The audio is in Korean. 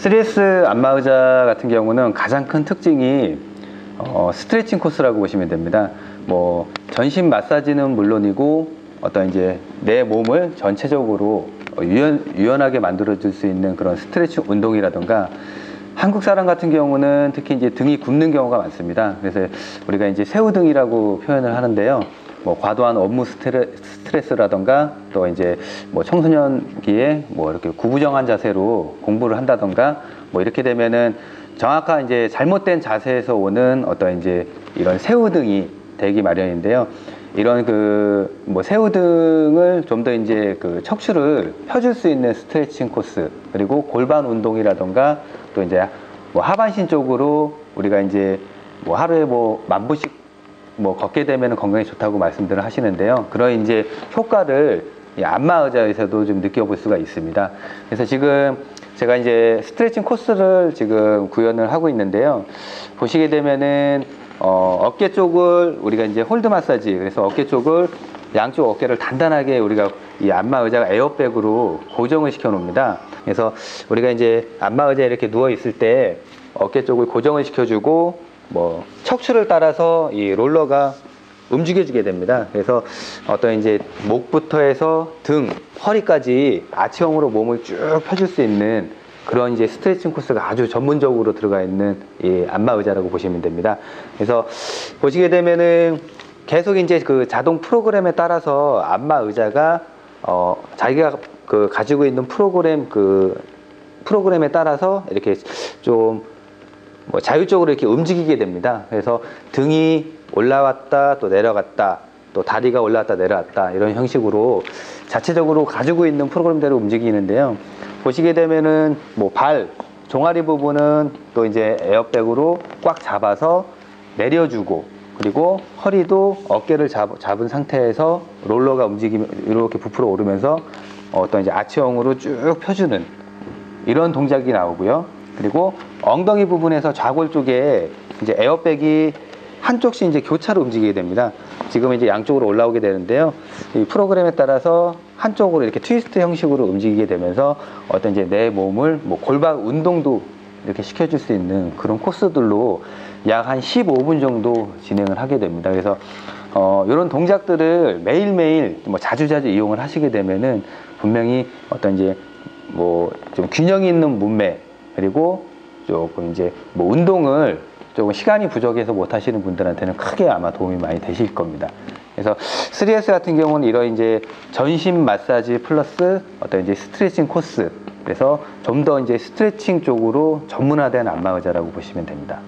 3S 안마의자 같은 경우는 가장 큰 특징이 어, 스트레칭 코스라고 보시면 됩니다. 뭐 전신 마사지는 물론이고 어떤 이제 내 몸을 전체적으로 어, 유연, 유연하게 만들어줄 수 있는 그런 스트레칭 운동이라던가 한국 사람 같은 경우는 특히 이제 등이 굽는 경우가 많습니다. 그래서 우리가 이제 새우등이라고 표현을 하는데요. 뭐 과도한 업무 스트레, 스트레스 라던가 또 이제 뭐 청소년기에 뭐 이렇게 구부정한 자세로 공부를 한다던가 뭐 이렇게 되면은 정확한 이제 잘못된 자세에서 오는 어떤 이제 이런 새우등이 되기 마련인데요. 이런 그 뭐 새우등을 좀 더 이제 그 척추를 펴줄 수 있는 스트레칭 코스 그리고 골반 운동이라던가 또 이제 뭐 하반신 쪽으로 우리가 이제 뭐 하루에 뭐 만 보씩 뭐 걷게 되면 건강에 좋다고 말씀들을 하시는데요. 그런 이제 효과를 이 안마 의자에서도 좀 느껴볼 수가 있습니다. 그래서 지금 제가 이제 스트레칭 코스를 지금 구현을 하고 있는데요. 보시게 되면은 어, 어깨 쪽을 우리가 이제 홀드 마사지 그래서 어깨 쪽을 양쪽 어깨를 단단하게 우리가 이 안마 의자가 에어백으로 고정을 시켜 놓습니다. 그래서 우리가 이제 안마 의자에 이렇게 누워 있을 때 어깨 쪽을 고정을 시켜주고 뭐 척추를 따라서 이 롤러가 움직여주게 됩니다. 그래서 어떤 이제 목부터 해서 등, 허리까지 아치형으로 몸을 쭉 펴줄 수 있는 그런 이제 스트레칭 코스가 아주 전문적으로 들어가 있는 이 안마 의자라고 보시면 됩니다. 그래서 보시게 되면은 계속 이제 그 자동 프로그램에 따라서 안마 의자가 어 자기가 그 가지고 있는 프로그램 그 프로그램에 따라서 이렇게 좀 뭐 자율적으로 이렇게 움직이게 됩니다. 그래서 등이 올라왔다 또 내려갔다 또 다리가 올라왔다 내려왔다 이런 형식으로 자체적으로 가지고 있는 프로그램대로 움직이는데요. 보시게 되면은 뭐 발 종아리 부분은 또 이제 에어백으로 꽉 잡아서 내려주고 그리고 허리도 어깨를 잡, 잡은 상태에서 롤러가 움직이면 이렇게 부풀어 오르면서 어떤 이제 아치형으로 쭉 펴주는 이런 동작이 나오고요. 그리고 엉덩이 부분에서 좌골 쪽에 이제 에어백이 한쪽씩 이제 교차로 움직이게 됩니다. 지금 이제 양쪽으로 올라오게 되는데요. 이 프로그램에 따라서 한쪽으로 이렇게 트위스트 형식으로 움직이게 되면서 어떤 이제 내 몸을 뭐 골반 운동도 이렇게 시켜줄 수 있는 그런 코스들로 약 한 15분 정도 진행을 하게 됩니다. 그래서 어, 이런 동작들을 매일매일 뭐 자주자주 이용을 하시게 되면은 분명히 어떤 이제 뭐 좀 균형 있는 몸매 그리고 조금 이제 뭐 운동을 조금 시간이 부족해서 못 하시는 분들한테는 크게 아마 도움이 많이 되실 겁니다. 그래서 3S 같은 경우는 이런 이제 전신 마사지 플러스 어떤 이제 스트레칭 코스 그래서 좀 더 이제 스트레칭 쪽으로 전문화된 안마 의자라고 보시면 됩니다.